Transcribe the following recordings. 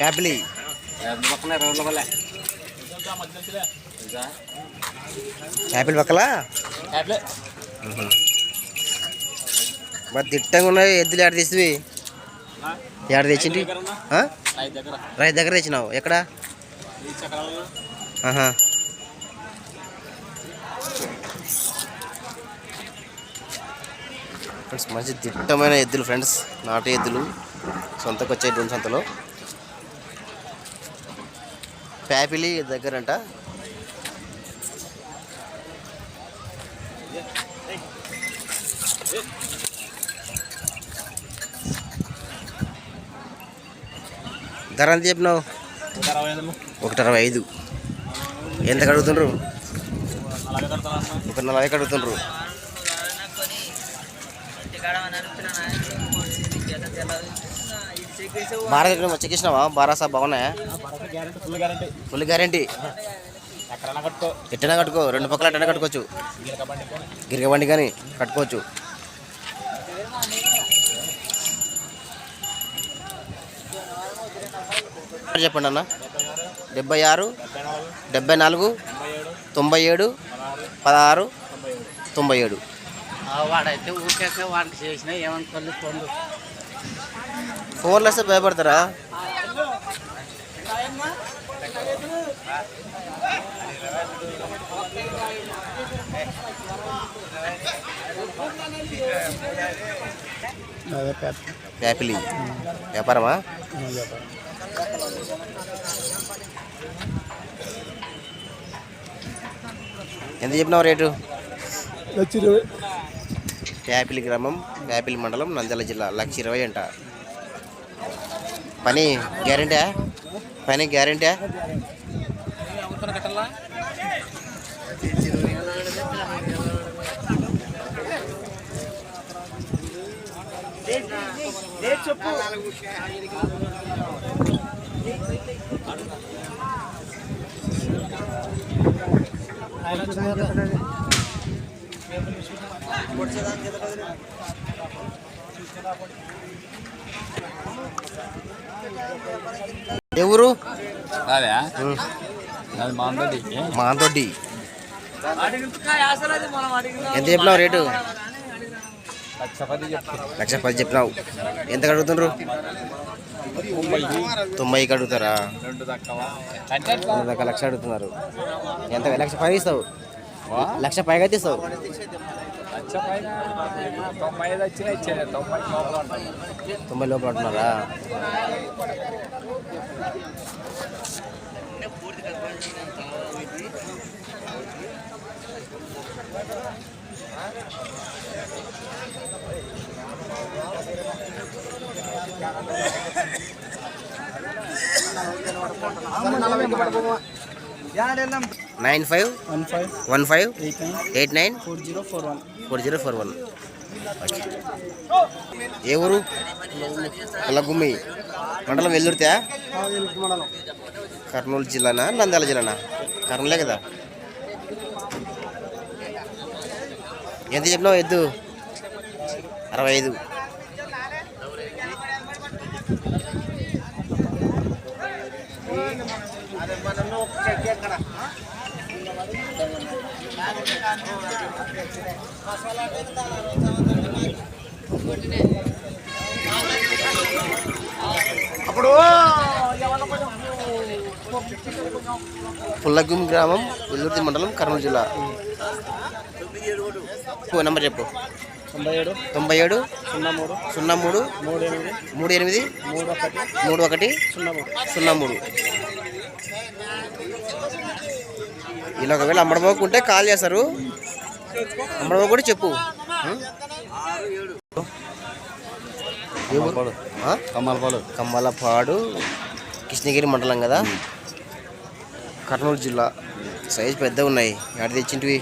Apple పక్కన Apple పక్కల మరి దిట్టంగా ఉన్నాయి ఎద్దులు ఎక్కడ తీసివి ఎక్కడ తెచ్చింది దగ్గర రైతు దగ్గర తెచ్చినావు. ఎక్కడ? ఆహా. ఫ్రెండ్స్ మంచి దిట్టమైన ఎద్దులు ఫ్రెండ్స్. నాటు ఎద్దులు. సొంతకు వచ్చే డోన్ సంతలో. ప్యాపిలి దగ్గరంట. ధర ఎంత చెప్పినావు? ఐదు ఒకటి అరవై ఐదు. ఎంత కడుగుతుండ్రు? ఒక నలభై కడుగుతుండ్రు. భారత్ చెక్కించినావా బారాసా బాగున్నాయా ఫుల్ గ్యారంటీ ఫుల్ గ్యారంటీ. కట్టుకో కట్టుకో రెండు పక్కల ఎట్టనా కట్టుకోవచ్చు. గీరక బండి గిరిగ బండి కానీ కట్టుకోవచ్చు. చెప్పండి అన్న. డెబ్బై ఆరు డెబ్బై నాలుగు తొంభై ఏడు పదహారు తొంభై ఏడు. వాడైతే ఊరికే వాడికి చేసినా ఏమనుకోండి ఫోన్లు ఫోన్లో వస్తే భయపడతారా? యాపిల్. వ్యాపారమా? ఎంత చెప్పినావు రేటు? యాపిల్ గ్రామం యాపిల్ మండలం నంద్యాల జిల్లా. లక్ష ఇరవై అంట. పని గ్యారంటీ పని గ్యారెంటీ కట్టాలా ఎవరు? మాంతోటి ఎంత చెప్పినావు రేటు? లక్ష పది పది చెప్పినావు. ఎంత తొంభైకి అడుగుతారా రెండు దాకా లక్ష అడుగుతున్నారు. ఎంత? లక్ష పైగా ఇస్తావు? లక్ష పైగా అయితే ఇస్తావు. లక్ష పైన తొంభై ఐదు వచ్చినా ఇచ్చేది తొంభై లోపల ఉంటుంది తొంభై లోపల nine five one five one five eight nine eight nine four zero four one four zero four one ఏ ఊరు గుమ్మి మండలం వెల్లుర్తా కర్నూలు జిల్లానా నంద్యాల జిల్లానా కర్నూలే కదా ఎంత చెప్పినావు ఎద్దు అరవై ఐదు పుల్లగుం గ్రామం వెల్లుర్తి మండలం కర్నూలు జిల్లా. ఫోన్ నెంబర్ చెప్పు. తొంభై ఏడు తొంభై ఏడు సున్నా మూడు సున్నా మూడు మూడు ఎనిమిది మూడు ఎనిమిది మూడు ఒకటి మూడు ఒకటి సున్నా మూడు. సున్నా మూడు. ఇలా ఒకవేళ అమ్మడబోకుంటే కాల్ చేస్తారు అమ్మడబో కూడా చెప్పు? కమ్మలపాడు కమ్మలపాడు కృష్ణగిరి మండలం కదా? కర్నూలు జిల్లా. సైజ్ పెద్ద ఉన్నాయి. ఎక్కడ తెచ్చింటివి?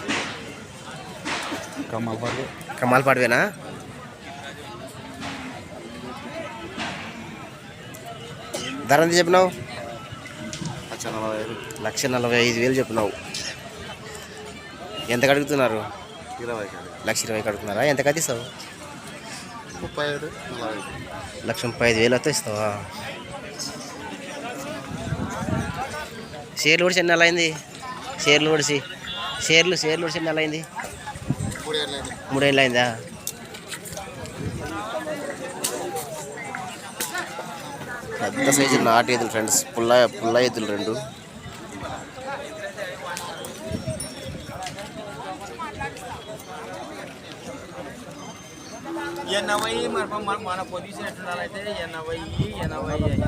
కమ్మలపాడు కమ్మలపాడువేనా ధర ఎంత చెప్పినావు? లక్ష నలభై ఐదు వేలు చెప్పినావు. ఎంత కడుగుతున్నారు? లక్ష ఇరవైకి అడుగుతున్నారా ఎంత కట్టిస్తావు? ముప్పై లక్ష ముప్పై ఐదు వేలు వస్తే ఇస్తావా? షేర్లు కూడా చిన్న అయింది? షేర్లు ఒడిసి షేర్లు షేర్లు ఒడిసి నెల అయింది? మూడేళ్ళు అయిందా. పెద్ద సైజు నాటు ఎదులు ఫ్రెండ్స్. పుల్ల పుల్ల ఎదులు రెండు. ఎనభై మన మన పొజిషన్ ఎనభై ఎనభై ఐదు.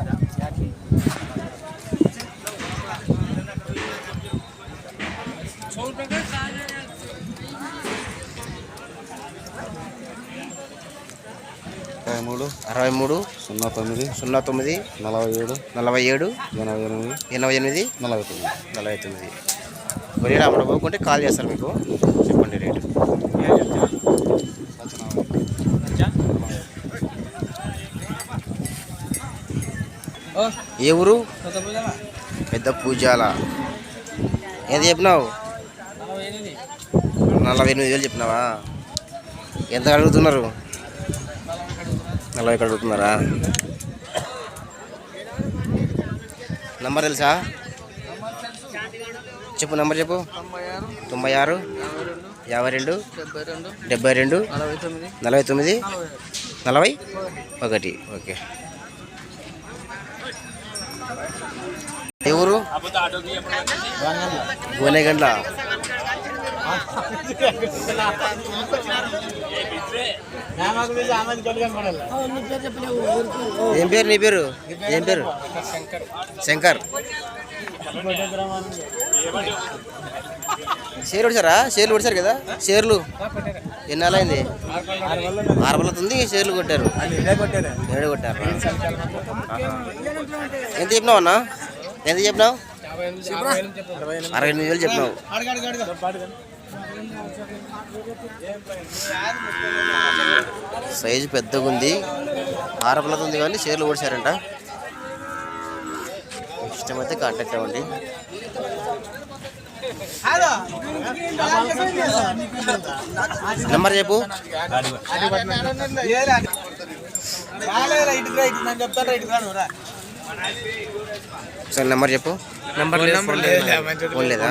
మూడు. అరవై మూడు. సున్నా తొమ్మిది. సున్నా తొమ్మిది. నలభై ఏడు. నలభై ఏడు. ఎనభై ఎనిమిది. ఎనభై ఎనిమిది. నలభై తొమ్మిది. నలభై తొమ్మిది. కొరియర్ అప్పుడు పోకుంటే కాల్ చేస్తారు మీకు. చెప్పండి రేటు. ఏ ఊరు? పెద్ద పూజాల. ఎంత చెప్పినావు? నలభై ఎనిమిది. వేలు చెప్పినావా? ఎంత అడుగుతున్నారు? నలభై అడుగుతున్నారా? నంబర్ తెలుసా? చెప్పు నంబర్ చెప్పు. తొంభై ఆరు యాభై రెండు డెబ్బై రెండు నలభై తొమ్మిది నలభై ఒకటి. ఓకే. ఊరు గోనెగండ్ల. ఏం పేరు నీ పేరు? ఏం పేరు? శంకర్. షేర్లు కొడిచారా? షేర్లు కొడిచారు కదా? షేర్లు. ఎన్ని నెలలు అయింది ఆరు వల్ల ఉంది షేర్లు కొట్టారు. ఏడు కొట్టారు. ఎంత చెప్పినావు అన్న? ఎంత చెప్పినావు? అరవై ఎనిమిది వేలు చెప్పినావు. సైజు పెద్దగా ఉంది. ఆరపలత ఉంది కానీ షేర్లు ఓడిచారంట ఇష్టమైతే కాంటాక్ట్ అవ్వండి. నెంబర్ చెప్పు. ఒకసారి నెంబర్ చెప్పు. నెంబర్ ఫోన్ లేదా.